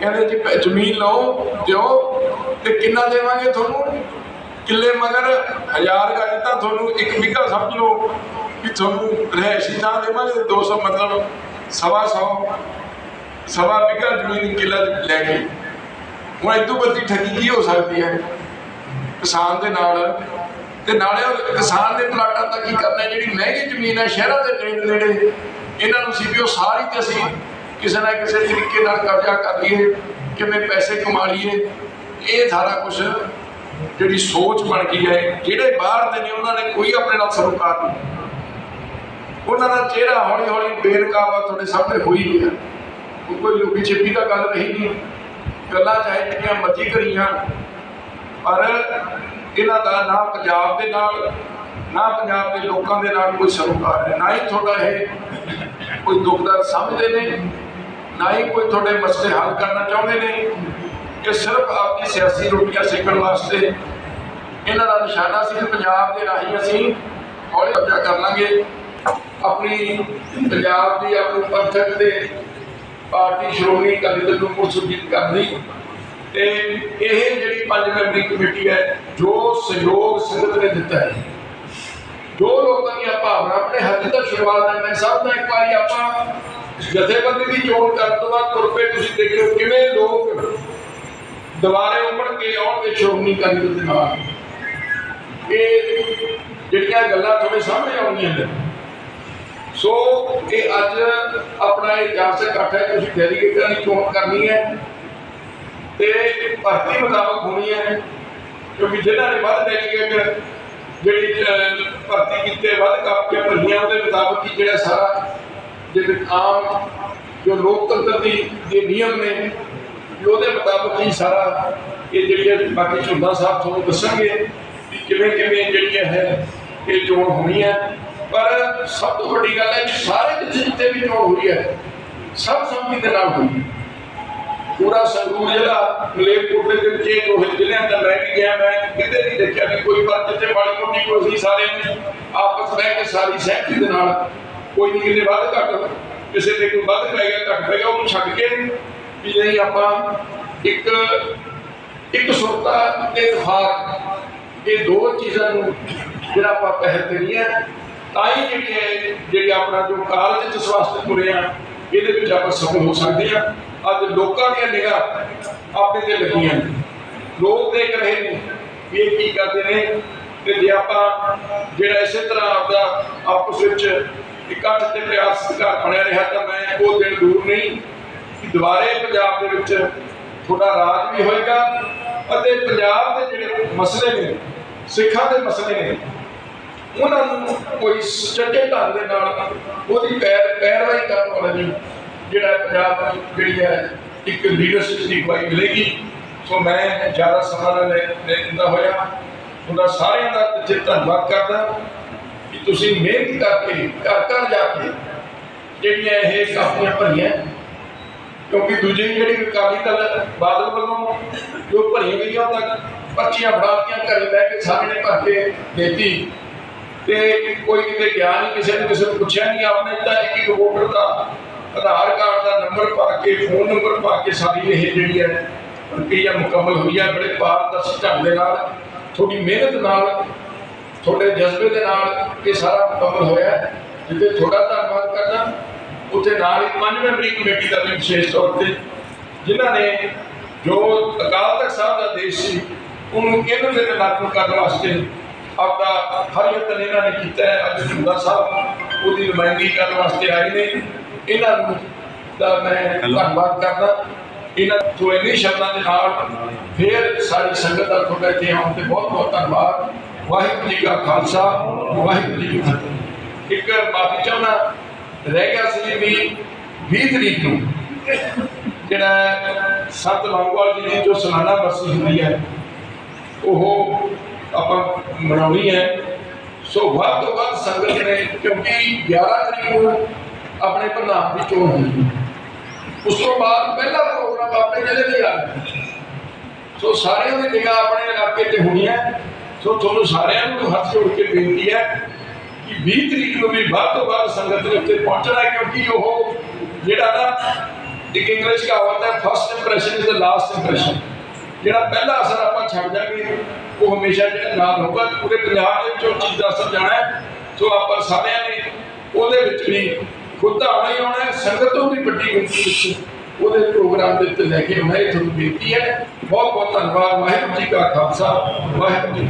ਕਹਿੰਦੇ ਜੀ ਜ਼ਮੀਨ ਲਓ, ਦਿਓ, ਤੇ ਕਿੰਨਾ ਦੇਵਾਂਗੇ ਤੁਹਾਨੂੰ? ਕਿੱਲੇ ਮਗਰ ਹਜ਼ਾਰ ਗਜ ਤਾਂ ਤੁਹਾਨੂੰ, ਇੱਕ ਵਿਗਾ ਸਮਝ ਲਓ ਕਿ ਤੁਹਾਨੂੰ ਰਹਿਸ਼ੀ ਥਾਂ ਦੇਵਾਂਗੇ ਤੇ 200 ਮਤਲਬ ਸਵਾ ਸੌ, ਸਵਾ ਵਿਗਾ ਜ਼ਮੀਨ ਕਿੱਲਾ ਲੈ ਗਏ ਹੁਣ ਇਦੋਂ ਵੱਡੀ ਠੱਗੀ ਕੀ ਹੋ ਸਕਦੀ ਹੈ? ਕਿਸਾਨ ਦੇ ਨਾਲ। ਤੇ ਨਾਲੇ ਉਹ ਕਿਸਾਨ ਦੇ ਪਲਾਟਾਂ ਦਾ ਕੀ ਕਰਨਾ ਜਿਹੜੀ ਮਹਿੰਗੀ ਜ਼ਮੀਨ ਹੈ, ਸ਼ਹਿਰਾਂ ਦੇ ਨੇੜੇ ਨੇੜੇ ਇਹਨਾਂ ਨੂੰ ਸੀ ਵੀ ਉਹ ਸਾਰੀ ਤੇ ਅਸੀਂ ਕਿਸੇ ਨਾ ਕਿਸੇ ਤਰੀਕੇ ਨਾਲ ਕਬਜ਼ਾ ਕਰ ਲਈਏ ਕਿਵੇਂ ਪੈਸੇ ਕਮਾ ਲਈਏ। ਇਹ ਸਾਰਾ ਕੁਝ ਜਿਹੜੀ ਸੋਚ ਬਣ ਗਈ ਹੈ, ਜਿਹੜੇ ਬਾਹਰ ਦੇ ਨੇ, ਉਹਨਾਂ ਨੇ ਕੋਈ ਆਪਣੇ ਨਾਲ ਸਰੋਕਾਰ ਨਹੀਂ ਉਹਨਾਂ ਦਾ ਚਿਹਰਾ ਹੌਲੀ ਹੌਲੀ ਬੇਨਕਾਬਾ ਤੁਹਾਡੇ ਸਾਹਮਣੇ ਹੋਈ ਗਿਆ ਕੋਈ ਲੁਕੀ ਛਿਪੀ ਦਾ ਗੱਲ ਰਹੀ ਨਹੀਂ। ਗੱਲਾਂ ਚਾਹੇ ਜਿੰਨੀਆਂ ਮਰਜ਼ੀ ਕਰੀਆਂ, ਪਰ ਇਹਨਾਂ ਦਾ ਨਾ ਪੰਜਾਬ ਦੇ ਨਾਲ, ਨਾ ਪੰਜਾਬ ਦੇ ਲੋਕਾਂ ਦੇ ਨਾਲ ਕੋਈ ਸਰੋਕਾਰ ਹੈ। ਨਾ ਹੀ ਤੁਹਾਡਾ ਇਹ ਕੋਈ ਦੁੱਖ ਦਰਦ ਸਮਝਦੇ ਨੇ ਨਾ ਹੀ ਕੋਈ ਤੁਹਾਡੇ ਮਸਲੇ ਹੱਲ ਕਰਨਾ ਚਾਹੁੰਦੇ ਨੇ ਕਿ ਸਿਰਫ ਆਪਣੀ ਸਿਆਸੀ ਰੋਟੀਆਂ ਸੇਕਣ ਵਾਸਤੇ ਇਹਨਾਂ ਦਾ ਨਿਸ਼ਾਨਾ ਸੀ ਕਿ ਪੰਜਾਬ ਦੇ ਰਾਹੀਂ ਅਸੀਂ ਹੌਲੀ ਕਬਜ਼ਾ ਕਰ ਲਾਂਗੇ। ਆਪਣੀ ਪੰਜਾਬ ਦੀ, ਆਪਣੀ ਪੰਥਕ ਦੇ ਪਾਰਟੀ ਸ਼੍ਰੋਮਣੀ ਅਕਾਲੀ ਦਲ ਨੂੰ ਮੁਰਸੂਦੀਤ ਕਰਨੀ ਤੇ ਇਹ ਜਿਹੜੀ ਪੰਜ ਮੈਂਬਰੀ ਕਮੇਟੀ ਹੈ, ਜੋ ਸਹਿਯੋਗ ਸੰਗਤ ਨੇ ਦਿੱਤਾ ਹੈ। ਜੋ ਲੋਕਾਂ ਦੀਆਂ ਭਾਵਨਾ ਆਪਣੇ ਹੱਥ ਦਾ ਸ਼ੁਰੂਆਤ ਹੈ। ਮੈਂ ਸਭ ਦਾ ਇੱਕ ਵਾਰੀ ਆਪਾਂ ਜਥੇਬੰਦੀ ਦੀ ਚੋਣ ਕਰਨ ਤੋਂ ਬਾਅਦ ਤੁਰ ਤੁਸੀਂ ਦੇਖਿਓ ਕਿਵੇਂ ਲੋਕ ਦੁਬਾਰੇ ਉਮੜ ਕੇ ਆਉਣਗੇ ਸ਼੍ਰੋਮਣੀ ਅਕਾਲੀ ਦਲ ਦੇ ਨਾਲ ਇਹ ਜਿਹੜੀਆਂ ਗੱਲਾਂ ਤੁਹਾਡੇ ਸਾਹਮਣੇ ਆਉਣੀਆਂ ਨੇ। ਸੋ ਇਹ ਅੱਜ ਆਪਣਾ ਇਹ ਇਤਿਹਾਸ ਇਕੱਠ ਹੈ, ਤੁਸੀਂ ਡੈਲੀਗੇਟਾਂ ਦੀ ਚੋਣ ਕਰਨੀ ਹੈ ਤੇ ਭਰਤੀ ਮੁਤਾਬਕ ਹੋਣੀ ਹੈ, ਕਿਉਂਕਿ ਜਿਨ੍ਹਾਂ ਨੇ ਵੱਧ ਡੈਲੀਗੇਟ ਜਿਹੜੀ ਭਰਤੀ ਕੀਤੇ, ਵੱਧ ਕਾਪੀਆਂ ਭਰੀਆਂ, ਉਹਦੇ ਮੁਤਾਬਕ ਹੀ ਜਿਹੜਾ ਸਾਰਾ ਜਿਹੜੇ ਆਮ ਜੋ ਲੋਕਤੰਤਰ ਦੀ ਦੇ ਨਿਯਮ ਨੇ ਉਹਦੇ ਮੁਤਾਬਕ ਹੀ ਸਾਰਾ ਇਹ ਜਿਹੜੀਆਂ ਬਾਕੀ ਝੁੰਦਾ ਸਾਹਿਬ ਤੁਹਾਨੂੰ ਦੱਸਣਗੇ ਕਿ ਕਿਵੇਂ ਕਿਵੇਂ ਜਿਹੜੀਆਂ ਹੈ, ਇਹ ਚੋਣ ਹੋਣੀ ਹੈ ਪਰ ਸਭ ਤੋਂ ਵੱਡੀ ਗੱਲ ਹੈ ਕਿ ਸਾਰੇ ਜਿੱਥੇ ਜਿੱਥੇ ਵੀ ਚੋਣ ਹੋਈ ਹੈ, ਸਭ ਸੰਮਤੀ ਦੇ ਨਾਲ ਹੋਈ ਹੈ। ਪੂਰਾ ਸੰਗਰੂਰ ਜ਼ਿਲ੍ਹਾ ਮਲੇਰਕੋਟਲੇ ਦੇ ਵਿੱਚ ਇਹ ਦੋਹੇ ਜ਼ਿਲ੍ਹਿਆਂ ਦਾ ਮੈਂ ਵੀ ਗਿਆ। ਮੈਂ ਕਿਤੇ ਨਹੀਂ ਦੇਖਿਆ ਵੀ ਕੋਈ ਪਰ ਜਿੱਥੇ ਮਾੜੀ ਮੋਟੀ ਕੋਈ ਸੀ ਸਾਰੇ ਨੇ ਆਪਸ ਬਹਿ ਕੇ ਸਾਰੀ ਸਹਿਮਤੀ ਦੇ ਨਾਲ ਕੋਈ ਨਹੀਂ ਕਿਤੇ ਵੱਧ ਘੱਟ ਕਿਸੇ ਦੇ ਕੋਈ ਵੱਧ ਪੈ ਗਿਆ, ਘੱਟ ਪੈ ਗਿਆ, ਉਹਨੂੰ ਛੱਡ ਕੇ ਵੀ ਨਹੀਂ ਆਪਾਂ ਇੱਕ ਇੱਕ ਸੁਰਤਾ ਤੇ ਇਤਫਾਕ ਇਹ ਦੋ ਚੀਜ਼ਾਂ ਨੂੰ ਜਿਹੜਾ ਆਪਾਂ ਪਹਿਲ ਦੇਣੀ ਹੈ। ਤਾਂ ਹੀ ਜਿਹੜੀ ਹੈ, ਜਿਹੜੀ ਆਪਣਾ ਜੋ ਕਾਲਜ ਚ ਸਵਾਸਥ ਤੁਰੇ ਆ, ਇਹਦੇ ਵਿੱਚ ਆਪਾਂ ਸਫਲ ਹੋ ਸਕਦੇ ਆ ਅੱਜ ਲੋਕਾਂ ਦੀਆਂ ਨਿਗਾਹ ਆਪਣੇ ਤੇ ਲੱਗੀਆਂ ਨੇ। ਲੋਕ ਦੇਖ ਰਹੇ ਨੇ ਵੀ ਇਹ ਕੀ ਕਰਦੇ ਨੇ। ਤੇ ਜੇ ਆਪਾਂ ਜਿਹੜਾ ਇਸੇ ਤਰ੍ਹਾਂ ਆਪਦਾ ਆਪਸ ਵਿੱਚ ਇਕੱਠ ਤੇ ਪਿਆਰ ਸਤਿਕਾਰ ਬਣਿਆ ਰਿਹਾ ਤਾਂ ਮੈਂ ਉਹ ਦਿਨ ਦੂਰ ਨਹੀਂ ਕਿ ਦੁਬਾਰੇ ਪੰਜਾਬ ਦੇ ਵਿੱਚ ਤੁਹਾਡਾ ਰਾਜ ਵੀ ਹੋਏਗਾ ਅਤੇ ਪੰਜਾਬ ਦੇ ਜਿਹੜੇ ਮਸਲੇ ਨੇ, ਸਿੱਖਾਂ ਦੇ ਮਸਲੇ ਨੇ, ਉਹਨਾਂ ਨੂੰ ਕੋਈ ਸੱਚੇ ਢੰਗ ਦੇ ਨਾਲ ਉਹਦੀ ਪੈਰ, ਪੈਰਵਾਈ ਕਰਨ ਵਾਲਾ ਜੀ ਜਿਹੜਾ ਪੰਜਾਬ ਜਿਹੜੀ ਹੈ ਇੱਕ ਲੀਡਰਸ਼ਿਪ ਦੀ ਅਗਵਾਈ ਮਿਲੇਗੀ। ਸੋ ਮੈਂ ਜ਼ਿਆਦਾ ਸਮਾਂ ਲੈ ਲੈ ਹੋਇਆ। ਉਹਦਾ ਸਾਰਿਆਂ ਦਾ ਧੰਨਵਾਦ ਕਰਦਾ। ਕਿ ਤੁਸੀਂ ਮਿਹਨਤ ਕਰਕੇ ਘਰ ਘਰ ਜਾ ਕੇ ਜਿਹੜੀਆਂ ਇਹ ਕਾਪੀਆਂ ਭਰੀਆਂ, ਕਿਉਂਕਿ ਦੂਜੇ ਜਿਹੜੀ ਅਕਾਲੀ ਦਲ ਬਾਦਲ ਵੱਲੋਂ ਜੋ ਭਰੀਆਂ ਗਈਆਂ ਤੱਕ ਪਰਚੀਆਂ ਫੜਾਤੀਆਂ, ਘਰੇ ਬਹਿ ਕੇ ਸਾਹਮਣੇ ਭਰ ਕੇ ਦੇਤੀ। ਤੇ ਕੋਈ ਕਿਤੇ ਗਿਆ ਨਹੀਂ, ਕਿਸੇ ਨੂੰ ਕਿਸੇ ਨੂੰ ਪੁੱਛਿਆ ਨਹੀਂ ਆਪਣੇ ਤਾਂ ਇੱਕ ਇੱਕ ਵੋਟਰ ਦਾ ਆਧਾਰ ਕਾਰਡ ਦਾ ਨੰਬਰ ਪਾ ਕੇ ਫੋਨ ਨੰਬਰ ਪਾ ਕੇ ਸਾਡੀ ਇਹ ਜਿਹੜੀ ਹੈ ਪ੍ਰਕਿਰਿਆ ਮੁਕੰਮਲ ਹੋਈ ਹੈ ਬੜੇ ਪਾਰਦਰਸ਼ੀ ਢੰਗ ਦੇ ਨਾਲ ਤੁਹਾਡੀ ਮਿਹਨਤ ਨਾਲ ਤੁਹਾਡੇ ਜਜ਼ਬੇ ਦੇ ਨਾਲ ਇਹ ਸਾਰਾ ਮੁਕੰਮਲ ਹੋਇਆ। ਜਿੱਥੇ ਤੁਹਾਡਾ ਧੰਨਵਾਦ ਕਰਨਾ ਉੱਥੇ ਨਾਲ ਹੀ ਪੰਜ ਮੈਂਬਰੀ ਕਮੇਟੀ ਦਾ ਵੀ ਵਿਸ਼ੇਸ਼ ਤੌਰ ਤੇ ਜਿਨ੍ਹਾਂ ਨੇ ਜੋ ਅਕਾਲ ਤਖਤ ਸਾਹਿਬ ਦਾ ਦੇਸ਼ ਸੀ ਉਹਨੂੰ ਕਿਹਨੂੰ ਦੇ ਲਾਗੂ ਕਰਨ ਵਾਸਤੇ ਆਪਦਾ ਹਰ ਯਤਨ ਇਹਨਾਂ ਨੇ ਕੀਤਾ ਹੈ ਅੱਜ ਜੁਗਾ ਸਾਹਿਬ ਉਹਦੀ ਨੁਮਾਇੰਦਗੀ ਕਰਨ ਵਾਸਤੇ ਆਏ ਨੇ। ਇਹਨਾਂ ਨੂੰ ਦਾ ਮੈਂ ਧੰਨਵਾਦ ਕਰਦਾ। ਇਹਨਾਂ ਤੋਂ ਇੰਨੇ ਸ਼ਬਦਾਂ ਦੇ ਨਾਲ ਫਿਰ ਸਾਰੀ ਸੰਗਤ ਦਾ ਤੁਹਾਡਾ ਇੱਥੇ ਆਉਣ ਤੇ ਬਹੁਤ ਬਹੁਤ ਧੰਨਵਾਦ। ਵਾਹਿਗੁਰੂ ਜੀ ਕਾ ਖਾਲਸਾ, ਵਾਹਿਗੁਰੂ ਜੀ ਕੀ ਫਤਿਹ। ਇੱਕ ਮਾਫੀ ਚਾਹੁੰਦਾ, ਰਹਿ ਗਿਆ ਸੀ ਵੀ 20 ਤਰੀਕ ਨੂੰ। ਜਿਹੜਾ ਸੰਤ ਲੌਂਗੋਵਾਲ ਜੀ ਦੀ ਜੋ ਸਲਾਨਾ ਬਰਸੀ ਹੁੰਦੀ ਹੈ, ਉਹ ਆਪਾਂ ਮਨਾਉਣੀ ਹੈ। ਸੋ ਵੱਧ ਤੋਂ ਵੱਧ ਸੰਗਤ ਨੇ, ਕਿਉਂਕਿ 11 ਤਰੀਕ ਨੂੰ ਆਪਣੇ ਪ੍ਰਧਾਨ ਦੀ ਚੋਣ ਹੋਈ ਉਸ ਤੋਂ ਬਾਅਦ ਪਹਿਲਾ ਪ੍ਰੋਗਰਾਮ ਆਪਣੇ ਜ਼ਿਲ੍ਹੇ ਦੇ ਆ ਸੋ ਸਾਰਿਆਂ ਦੀ ਨਿਗਾਹ ਆਪਣੇ ਇਲਾਕੇ ਤੇ ਹੋਣੀ ਹੈ। ਸੋ ਤੁਹਾਨੂੰ ਸਾਰਿਆਂ ਨੂੰ ਹੱਥ ਜੋੜ ਕੇ ਬੇਨਤੀ ਹੈ ਕਿ 20 ਤਰੀਕ ਨੂੰ ਵੀ ਵੱਧ ਤੋਂ ਵੱਧ ਸੰਗਤ ਦੇ ਉੱਤੇ ਪਹੁੰਚਣਾ ਕਿਉਂਕਿ ਉਹ ਜਿਹੜਾ ਨਾ ਇੱਕ ਇੰਗਲਿਸ਼ ਕਹਾਵਤ ਹੈ first impression is the last impression ਜਿਹੜਾ ਪਹਿਲਾ ਅਸਰ ਆਪਾਂ ਛੱਡ ਜਾਗੇ ਉਹ ਹਮੇਸ਼ਾ ਜਿਹੜਾ ਨਾਲ ਹੋਊਗਾ। ਪੂਰੇ ਪੰਜਾਬ ਦੇ ਵਿੱਚ ਉਹ ਚੀਜ਼ ਦਾ ਅਸਰ ਜਾਣਾ ਸੋ ਆਪਾਂ ਸਾਰਿਆਂ ਨੇ ਉਹਦੇ ਵਿੱਚ ਵੀ ਖੁਦ ਆਉਣਾ ਹੀ ਆਉਣਾ ਸੰਗਤ ਤੋਂ ਵੀ ਵੱਡੀ ਗਿਣਤੀ ਵਿੱਚ। ਉਹਦੇ ਪ੍ਰੋਗਰਾਮ ਦੇ ਉੱਤੇ ਲੈ ਕੇ ਮੈਂ ਇਹ ਤੁਹਾਨੂੰ ਬੇਨਤੀ ਹੈ ਬਹੁਤ ਬਹੁਤ ਧੰਨਵਾਦ। ਵਾਹਿਗੁਰੂ ਜੀ ਕਾ ਖਾਲਸਾ, ਵਾਹਿਗੁਰੂ ਜੀ